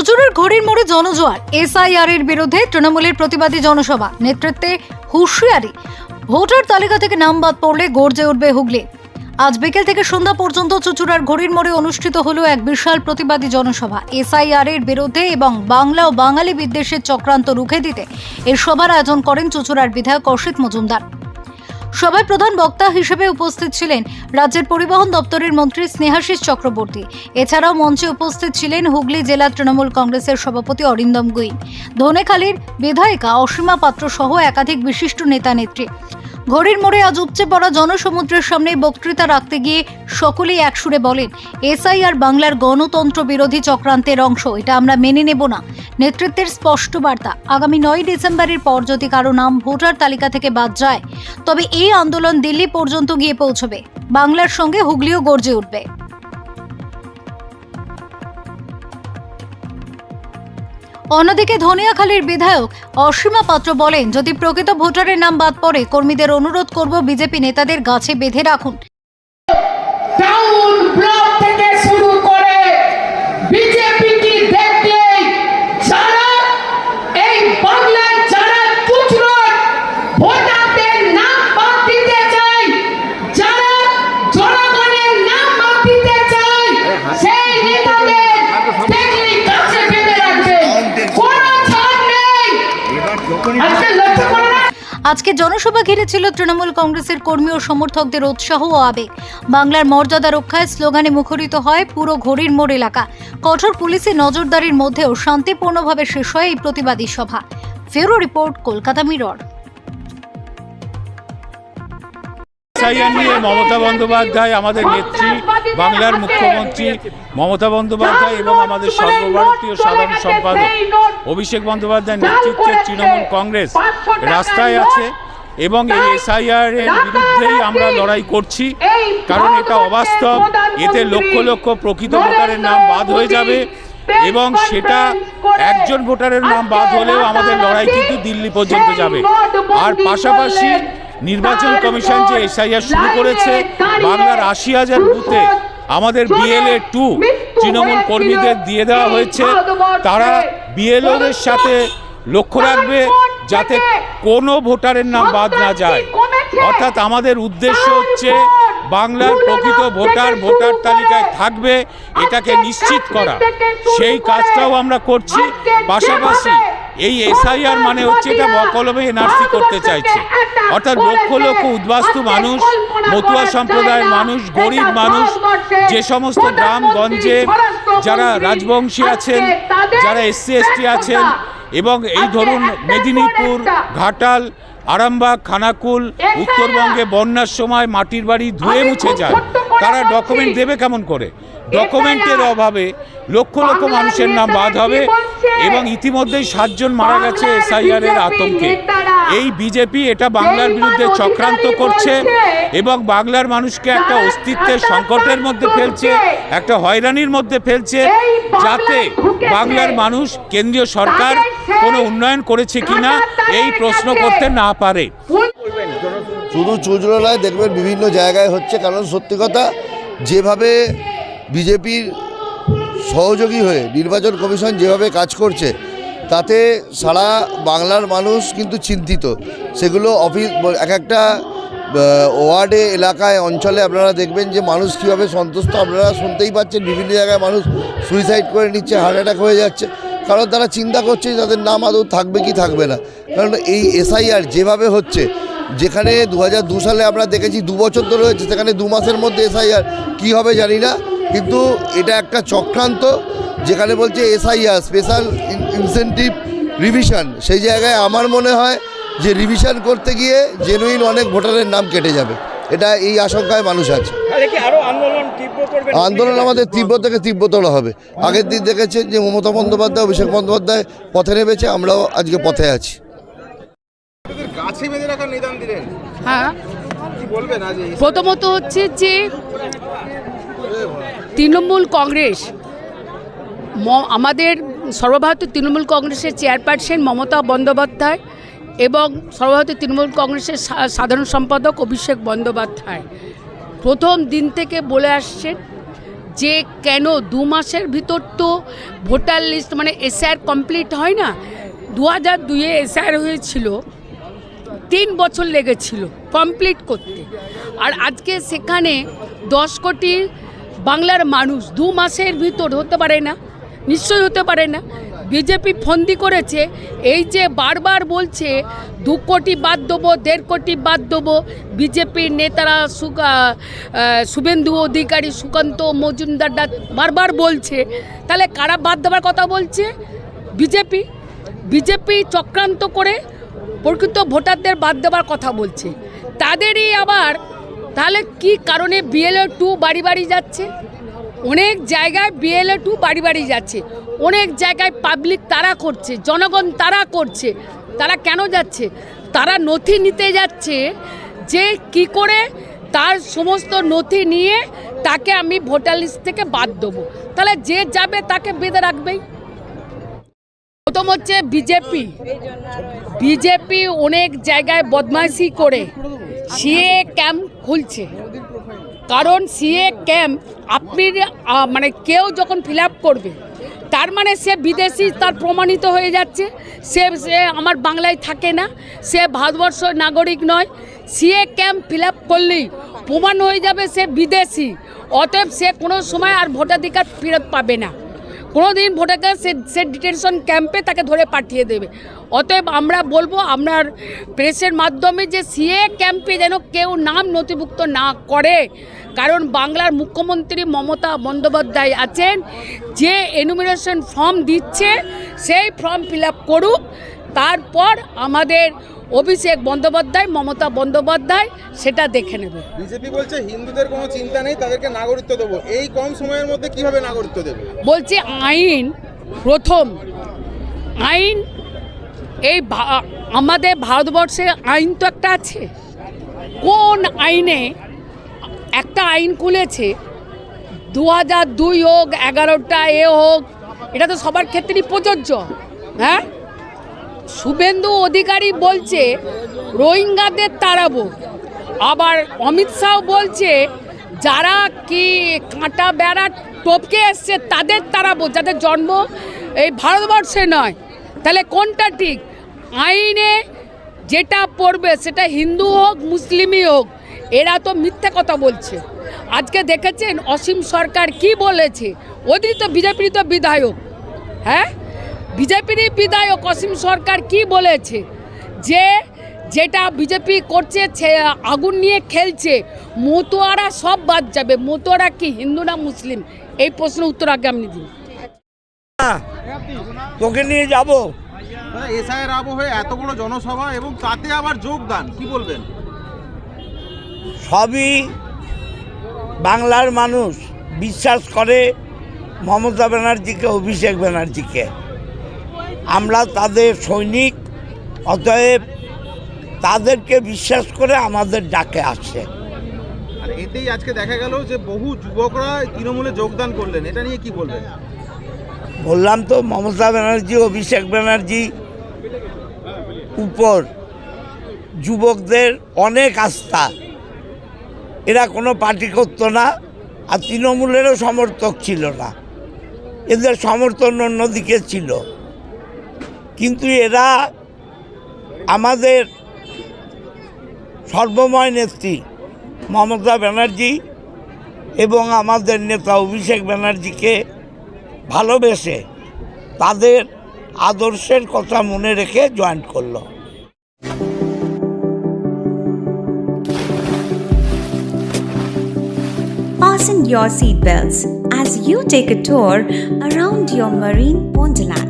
চুচুড়ার ঘড়ির মোড়ে জনজোয়ার। এসআইআর এর বিরুদ্ধে তৃণমূলের প্রতিবাদী জনসভা। নেতৃত্বে হুঁশিয়ারি। ভোটার তালিকা থেকে নাম বাদ পড়লে গর্জে উঠবে হুগলি। আজ বিকেল থেকে সন্ধ্যা পর্যন্ত চুচুড়ার ঘড়ির মোড়ে অনুষ্ঠিত হলো এক বিশাল প্রতিবাদী জনসভা। এসআইআর এর বিরুদ্ধে এবং বাংলা ও বাঙালি বিদ্বেষের চক্রান্ত রুখে দিতে এর সভার আয়োজন করেন চুচুড়ার বিধায়ক অসিত মজুমদার। সভায় প্রধান বক্তা হিসেবে উপস্থিত ছিলেন রাজ্যের পরিবহন দপ্তরের মন্ত্রী স্নেহাশিস চক্রবর্তী। এছাড়াও মঞ্চে উপস্থিত ছিলেন হুগলি জেলা তৃণমূল কংগ্রেসের সভাপতি অরিন্দম গুইন ধনেখালীর বিধায়িকা অসীমা পাত্র সহ একাধিক বিশিষ্ট নেতা নেত্রী ঘড়ির মোড়ে আজ উপচে পড়া জনসমুদ্রের সামনে বক্তৃতা রাখতে গিয়ে সকলেই একসুরে বলেন, এসআইআর বাংলার গণতন্ত্র বিরোধী চক্রান্তের অংশ, এটা আমরা মেনে নেব না। নেতৃত্বের স্পষ্ট বার্তা, আগামী নয় ডিসেম্বরের পর যদি কারও নাম ভোটার তালিকা থেকে বাদ যায়, তবে এই আন্দোলন দিল্লি পর্যন্ত গিয়ে পৌঁছবে। বাংলার সঙ্গে হুগলিও গর্জে উঠবে। অন্যদিকে ধনিয়াখালীর বিধায়ক অসীমা পাত্র বলেন, যদি প্রকৃত ভোটারের নাম বাদ পড়ে, কর্মীদের অনুরোধ করব বিজেপি নেতাদের গাছে বেঁধে রাখুন। আজকে জনসভা ঘিরে ছিল তৃণমূল কংগ্রেসের কর্মী ও সমর্থকদের উৎসাহ ও আবেগ। বাংলার মর্যাদা রক্ষায় স্লোগানে মুখরিত হয় পুরো ঘড়ির মোড় এলাকা। কঠোর পুলিশি নজরদারির মধ্যেও শান্তিপূর্ণভাবে শেষ হয় এই প্রতিবাদী সভা। ফেরো রিপোর্ট, কলকাতা মিরর। এসআইআর নিয়ে মমতা বন্দ্যোপাধ্যায় আমাদের নেত্রী, বাংলার মুখ্যমন্ত্রী মমতা বন্দ্যোপাধ্যায় এবং আমাদের সর্বভারতীয় সাধারণ সম্পাদক অভিষেক বন্দ্যোপাধ্যায়ের নেতৃত্বে তৃণমূল কংগ্রেস রাস্তায় আছে এবং এই এসআইআর এর বিরুদ্ধেই আমরা লড়াই করছি। কারণ এটা অবাস্তব। এতে লক্ষ লক্ষ প্রকৃত ভোটারের নাম বাদ হয়ে যাবে এবং সেটা একজন ভোটারের নাম বাদ হলেও আমাদের লড়াই কিন্তু দিল্লি পর্যন্ত যাবে। আর পাশাপাশি নির্বাচন কমিশন যে এসআইআর শুরু করেছে বাংলার আশি হাজার বুথে আমাদের বিএলএ টু তৃণমূল কর্মীদের দিয়ে দেওয়া হয়েছে। তারা বিএলওদের সাথে লক্ষ্য রাখবে যাতে কোনো ভোটারের নাম বাদ না যায়। অর্থাৎ আমাদের উদ্দেশ্য হচ্ছে বাংলার প্রকৃত ভোটার ভোটার তালিকায় থাকবে এটাকে নিশ্চিত করা। সেই কাজটাও আমরা করছি। পাশাপাশি এই এসআইআর মানে হচ্ছে এটা বকলমে এনআরসি করতে চাইছে। অর্থাৎ লক্ষ লক্ষ উদ্বাস্তু মানুষ মতুয়া সম্প্রদায়ের মানুষ গরিব মানুষ যে সমস্ত গ্রামগঞ্জে যারা রাজবংশী আছেন যারা এসসি এসটি আছেন এবং এই ধরুন মেদিনীপুর ঘাটাল আরামবাগ খানাকুল উত্তরবঙ্গে বন্যার সময় মাটির বাড়ি ধুয়ে মুছে যায় তারা ডকুমেন্ট দেবে কেমন করে? ডকুমেন্টের অভাবে লক্ষ লক্ষ মানুষের নাম বাদ হবে এবং ইতিমধ্যেই সাতজন মারা গেছে এসআইআর এর আতঙ্কে। এই বিজেপি এটা বাংলার বিরুদ্ধে চক্রান্ত করছে এবং বাংলার মানুষকে একটা অস্তিত্বের সংকটের মধ্যে ফেলছে একটা হয়রানির মধ্যে ফেলছে যাতে বাংলার মানুষ কেন্দ্রীয় সরকার কোনো উন্নয়ন করেছে কিনা এই প্রশ্ন করতে না পারে। শুধু চুচড়ায় দেখবেন বিভিন্ন জায়গায় হচ্ছে কারণ সত্যি কথা যেভাবে বিজেপির সহযোগী হয়ে নির্বাচন কমিশন যেভাবে কাজ করছে, তাতে সারা বাংলার মানুষ কিন্তু চিন্তিত। সেগুলো অফিস, এক একটা ওয়ার্ডে, এলাকায়, অঞ্চলে আপনারা দেখবেন যে মানুষ কীভাবে সন্তুষ্ট, আপনারা শুনতেই পাচ্ছেন বিভিন্ন জায়গায় মানুষ সুইসাইড করে নিচ্ছে হার্ট অ্যাটাক হয়ে যাচ্ছে। কারণ তারা চিন্তা করছে তাদের নাম আদৌ থাকবে কি থাকবে না। কারণ এই এসআইআর যেভাবে হচ্ছে, যেখানে দু সালে আমরা দেখেছি দু বছর ধরে হয়েছে, সেখানে দু মাসের মধ্যে এসআইআর, কী হবে জানি না। কিন্তু এটা একটা চক্রান্ত যেখানে বলছে এসআইআর স্পেশাল ইনসেন্টিভ রিভিশন সেই জায়গায় আমার মনে হয় যে রিভিশন করতে গিয়ে জেনুইন অনেক ভোটারের নাম কেটে যাবে। এটা এই আশঙ্কায় মানুষ আছে। তাহলে কি আরও আন্দোলন তীব্র করবেন আন্দোলন আমাদের তীব্র থেকে তীব্রতর হবে। আগের দিন দেখেছেন যে মমতা বন্দ্যোপাধ্যায় অভিষেক বন্দ্যোপাধ্যায় পথে নেমেছে আমরাও আজকে পথে আছি। হ্যাঁ। প্রথমত হচ্ছে যে তৃণমূল কংগ্রেস আমাদের সর্বভারতীয় তৃণমূল কংগ্রেসের চেয়ারপারসন মমতা বন্দ্যোপাধ্যায় এবং সর্বভারতীয় তৃণমূল কংগ্রেসের সাধারণ সম্পাদক অভিষেক বন্দ্যোপাধ্যায়। প্রথম দিন থেকে বলে আসছেন যে, কেন দু মাসের ভিতর তো ভোটার লিস্ট মানে এসআর কমপ্লিট হয় না? দু হাজার দুইয়ে এসআর হয়েছিল, তিন বছর লেগেছিল কমপ্লিট করতে। আর আজকে সেখানে দশ কোটি বাংলার মানুষ দু মাসের ভিতর হতে পারে না, নিশ্চয়ই হতে পারে না। বিজেপি ফন্দি করেছে, এই যে বারবার বলছে, দু কোটি বাদ দেবো, দেড় কোটি বাদ দেবো, বিজেপির নেতারা শুভেন্দু অধিকারী সুকান্ত মজুমদাররা বারবার বলছে। তাহলে কারা বাদ দেওয়ার কথা বলছে? বিজেপি। বিজেপি চক্রান্ত করে প্রকৃত ভোটারদের বাদ দেওয়ার কথা বলছে। তাদেরই আবার তাহলে কি কারণে বিএলএ টু বাড়ি বাড়ি যাচ্ছে? অনেক জায়গায় বিএলএ টু বাড়ি বাড়ি যাচ্ছে। অনেক জায়গায় পাবলিক তারা করছে, জনগণ তারা করছে। তারা কেন যাচ্ছে? তারা নথি নিতে যাচ্ছে যে কি করে তার সমস্ত নথি নিয়ে তাকে আমি ভোটার লিস্ট থেকে বাদ দেবো। তাহলে যে যাবে তাকে বেঁধে রাখবেই। প্রথম হচ্ছে বিজেপি বিজেপি অনেক জায়গায় বদমাইশি করে। সে ক্যাম্প খুলছে। কারণ সিএ ক্যাম্প আপনি মানে কেউ যখন ফিল করবে, তার মানে সে বিদেশি তার প্রমাণিত হয়ে যাচ্ছে। সে সে আমার বাংলায় থাকে না, সে ভারতবর্ষ নাগরিক নয়। সিএ ক্যাম্প ফিল আপ করলেই প্রমাণ হয়ে যাবে সে বিদেশি, অতএব সে কোনো সময় আর ভোটাধিকার ফেরত পাবে না। কোনো দিন ভোটারকে সে সে ডিটেনশন ক্যাম্পে তাকে ধরে পাঠিয়ে দেবে। অতএব আমরা বলব, আপনার প্রেসের মাধ্যমে যে সিএ ক্যাম্পে যেন কেউ নাম নথিভুক্ত না করে, কারণ বাংলার মুখ্যমন্ত্রী মমতা বন্দ্যোপাধ্যায় আছেন, যে এনুমিনেশন ফর্ম দিচ্ছে, সেই ফর্ম ফিল করুক, তারপর আমাদের অভিষেক বন্দ্যোপাধ্যায় মমতা বন্দ্যোপাধ্যায় সেটা দেখে নেবে। বিজেপি বলছে হিন্দুদের কোনো চিন্তা নেই তাদেরকে নাগরিকত্ব দেবো। এই কম সময়ের মধ্যে কীভাবে নাগরিকত্ব দেবে? বলছি আইন প্রথম। আইন এই আমাদের ভারতবর্ষের আইন তো একটা আছে। কোন আইনে একটা আইন খুলেছে দু হাজার দুই হোক এগারোটা এ হোক এটা তো সবার ক্ষেত্রেই প্রযোজ্য হ্যাঁ? শুভেন্দু অধিকারী বলছে, রোহিঙ্গাদের তাড়াবো। আবার অমিত শাহ বলছে, যারা কি কাঁটা বেড়া টপকে এসছে, তাদের তাড়াবো, যাদের জন্ম এই ভারতবর্ষে নয়। তাহলে কোনটা ঠিক? আইনে যেটা পড়বে, সেটা হিন্দু হোক, মুসলিমই হোক, এরা তো মিথ্যে কথা বলছে। আজকে দেখেছেন অসীম সরকার কি বলেছে? ওদেরই তো বিজেপির তো বিধায়ক। হ্যাঁ? বিজেপিরই বিধায়ক অসীম সরকার কি বলেছে? যে যেটা বিজেপি করছে আগুন নিয়ে খেলছে মতুয়ারা সব বাদ যাবে। মতুয়ারা কি হিন্দু না মুসলিম? এই প্রশ্ন উত্তর আগে আপনি দিন। তোকে নিয়ে যাব। এসআইয়ের আবহে এত বড় জনসভা এবং তাতে আবার যোগদান কি বলবেন? সবই বাংলার মানুষ বিশ্বাস করে মমতা ব্যানার্জিকে অভিষেক ব্যানার্জিকে। আমরা তাদের সৈনিক অতএব তাদেরকে বিশ্বাস করে আমাদের ডাকে আসে। আর এতেই আজকে দেখা গেল যে বহু যুবকরা তৃণমূলে যোগদান করলেন। এটা নিয়ে কি বলবেন? বললাম তো মমতা ব্যানার্জি অভিষেক ব্যানার্জি উপর যুবকদের অনেক আস্থা। এরা কোনো পার্টি করতো না আর তৃণমূলেরও সমর্থক ছিল না। এদের সমর্থন অন্যদিকে ছিল। কিন্তু এরা আমাদের সর্বময় নেত্রী, মমতা ব্যানার্জি এবং আমাদের নেতা অভিষেক ব্যানার্জিকে ভালোবেসে তাদের আদর্শের কথা মনে রেখে জয়েন করল Fasten your seatbelts as you take a tour around your marine wonderland.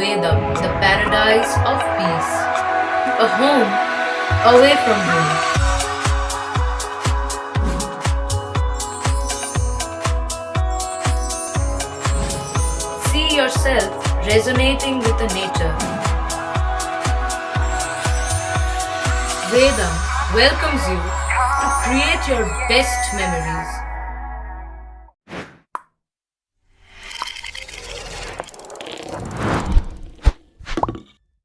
Vedam, the paradise of peace. A home away from home. See yourself resonating with the nature. Vedam welcomes you to create your best memories.